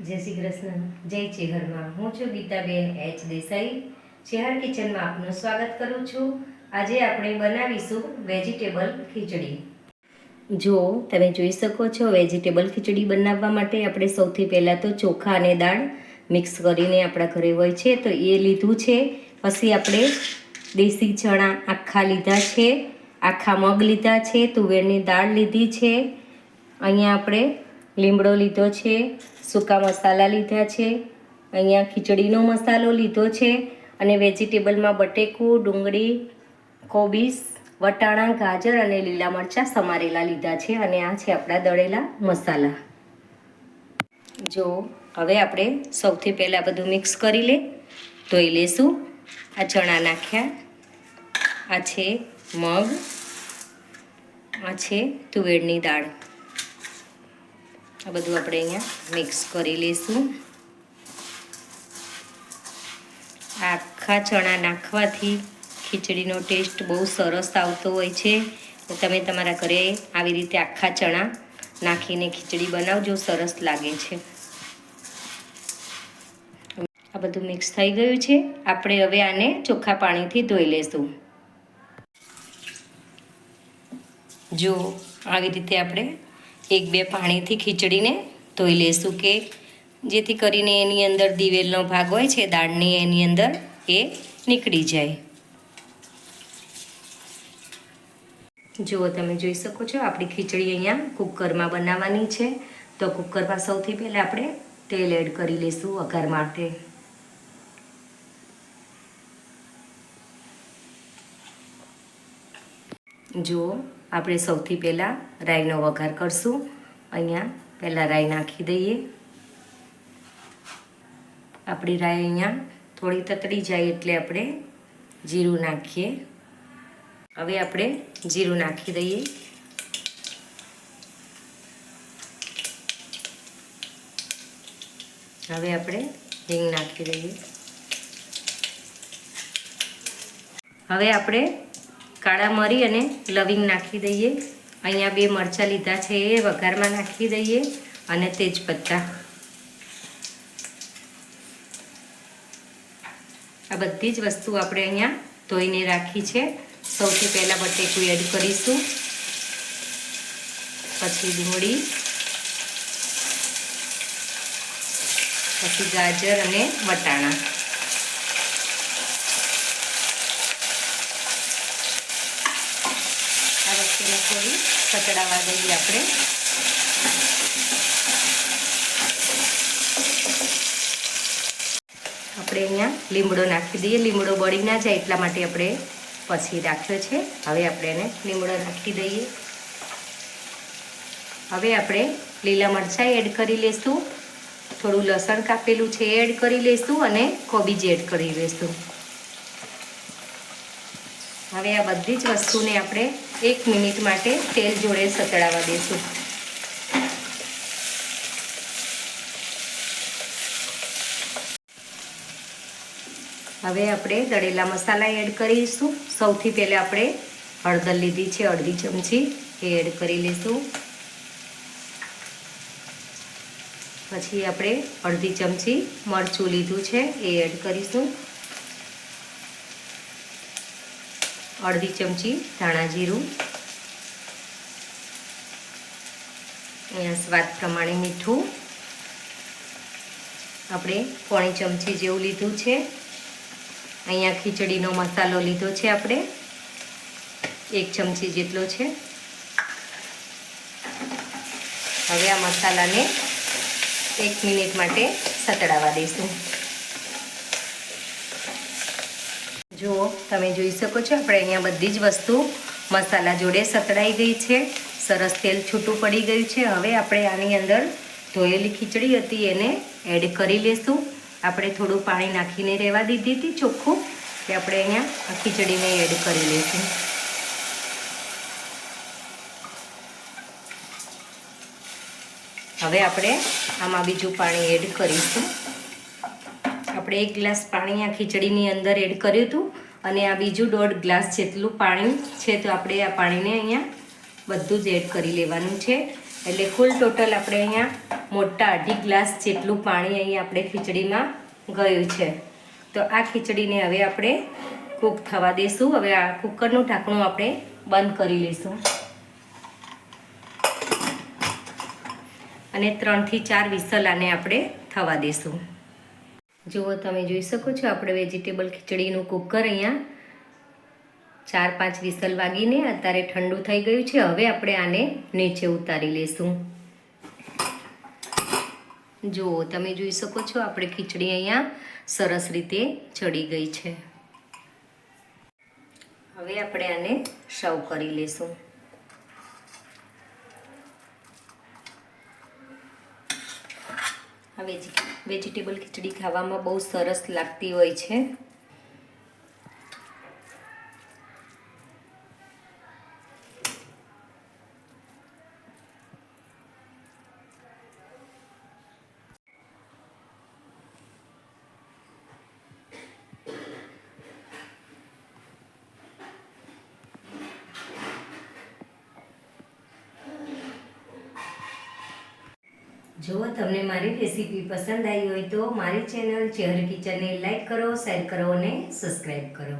જય શ્રી કૃષ્ણ. જય ચેહરમાં હું છું ગીતાબેન એચ દેસાઈ. ચેહર કિચનમાં આપનું સ્વાગત કરું છું. આજે આપણે બનાવીશું વેજીટેબલ ખીચડી. જો તમે જોઈ શકો છો, વેજીટેબલ ખીચડી બનાવવા માટે આપણે સૌથી પહેલાં તો ચોખા અને દાળ મિક્સ કરીને આપણા ઘરે હોય છે. તો એ લીધું છે. પછી આપણે દેશી ચણા આખા લીધા છે. આખા મગ લીધા છે. તુવેરની દાળ લીધી છે. અહીંયા આપણે લીમડો લીધો છે, સૂકા મસાલા લીધા છે, અહીંયા ખીચડીનો મસાલો લીધો છે અને વેજીટેબલમાં બટેકું, ડુંગળી, કોબીસ, વટાણા, ગાજર અને લીલા મરચાં સમારેલા લીધા છે અને આ છે આપણા દળેલા મસાલા. જો, હવે આપણે સૌથી પહેલાં બધું મિક્સ કરી લે, ધોઈ લેશું. આ ચણા નાખ્યા, આ છે મગ, આ છે તુવેરની દાળ. આ બધું આપણે અહીંયા મિક્સ કરી લઈશું. આખા ચણા નાખવાથી ખીચડીનો ટેસ્ટ બહુ સરસ આવતો હોય છે. તમે તમારા ઘરે આવી રીતે આખા ચણા નાખીને ખીચડી બનાવજો, સરસ લાગે છે. આ બધું મિક્સ થઈ ગયું છે. આપણે હવે આને ચોખ્ખા પાણીથી ધોઈ લેશું. જો આવી રીતે આપણે એક બે પાણીથી ખીચડીને ધોઈ લેશું કે જેથી કરીને એની અંદર દિવેલનો ભાગ હોય છે, દાળની એની અંદર એ નીકળી જાય. જુઓ તમે જોઈ શકો છો, આપણી ખીચડી અહીંયા કુકરમાં બનાવવાની છે. તો કુકરમાં સૌથી પહેલાં આપણે તેલ એડ કરી લઈશું વઘાર માટે. જુઓ આપણે સૌથી પહેલાં રાઈનો વઘાર કરશું. અહીંયા પહેલાં રાઈ નાખી દઈએ. આપણી રાઈ અહીંયા થોડી તતડી જાય એટલે આપણે જીરું નાખીએ. હવે આપણે જીરું નાખી દઈએ. હવે આપણે હિંગ નાખી દઈએ. હવે આપણે કાળા મરી અને લવિંગ નાખી દઈએ. અહીંયા બે મરચાં લીધા છે એ વઘારમાં નાખી દઈએ અને તેજપત્તા આ બધી જ વસ્તુ આપણે અહીંયા ધોઈને રાખી છે. સૌથી પહેલાં બટેકું એડ કરીશું. પછી ડુંગળી. પછી ગાજર અને વટાણા આ વસ્તુને થોડી કચડાવા દઈએ આપણે. આપણે અહીંયા લીમડો નાખી દઈએ. લીમડો બળી ના જાય એટલા માટે આપણે પછી રાખ્યો છે. હવે આપણે એને લીમડો નાખી દઈએ. હવે આપણે લીલા મરચાં એડ કરી લઈશું થોડું લસણ કાપેલું છે એડ કરી લઈશું અને કોબીજ એડ કરી લઈશું હવે આ બધી જ વસ્તુને આપણે એક મિનિટ માટે તેલ જોડે સતડાવવા દઈશું. હવે આપણે દળેલા મસાલા એડ કરીશું. સૌથી પહેલાં આપણે હળદર લીધી છે, અડધી ચમચી એ એડ કરી લઈશું પછી આપણે અડધી ચમચી મરચું લીધું છે એ એડ કરીશું. અડધી ચમચી ધાણા જીરું. અહીંયા સ્વાદ પ્રમાણે મીઠું. આપણે પોણી ચમચી જેવું લીધું છે. અહીંયા ખીચડીનો મસાલો લીધો છે આપણે. એક ચમચી જેટલો છે. હવે આ મસાલાને એક મિનિટ માટે સતડાવા દઈશું. જુઓ, તમે જોઈ શકો છો, આપણે અહીંયા બધી જ વસ્તુ મસાલા જોડે સતડાઈ ગઈ છે. સરસ તેલ છૂટું પડી ગયું છે. હવે આપણે આની અંદર ધોયેલી ખીચડી હતી, એને એડ કરી લેશું. આપણે થોડું પાણી નાખીને રહેવા દીધી હતી ચોખ્ખું કે આપણે અહીંયા આ ખીચડીને એડ કરી લઈશું હવે આપણે આમાં બીજું પાણી એડ કરીશું. આપણે એક ગ્લાસ પાણી આ ખીચડીની અંદર એડ કર્યું હતું અને આ બીજું દોઢ ગ્લાસ જેટલું પાણી છે તો આપણે આ પાણીને અહીંયા બધું જ એડ કરી લેવાનું છે. એટલે કુલ ટોટલ આપણે અહીંયા મોટા અઢી ગ્લાસ જેટલું પાણી અહીંયા આપણે ખીચડીમાં ગયું છે. તો આ ખીચડીને હવે આપણે કૂક થવા દઈશું હવે આ કુકરનું ઢાંકણું આપણે બંધ કરી લઈશું અને ત્રણથી ચાર વિસલ આને આપણે થવા દઈશું જુઓ, તમે જોઈ શકો છો, આપણે વેજીટેબલ ખીચડીનું કુકર અહીંયા ચાર પાંચ વિસલ વાગીને અત્યારે ઠંડુ થઈ ગયું છે. હવે આપણે આને નીચે ઉતારી લઈશું જુઓ, તમે જોઈ શકો છો, આપણે ખીચડી અહીંયા સરસ રીતે ચડી ગઈ છે. હવે આપણે આને સર્વ કરી લઈશું વેજી વેજીટેબલ ખીચડી ખાવામાં બહુ સરસ લાગતી હોય છે. જો તમને મારી રેસીપી પસંદ આવી હોય તો મારી ચેનલ ચેહર કિચનને લાઈક કરો, શેર કરો અને સબસ્ક્રાઈબ કરો.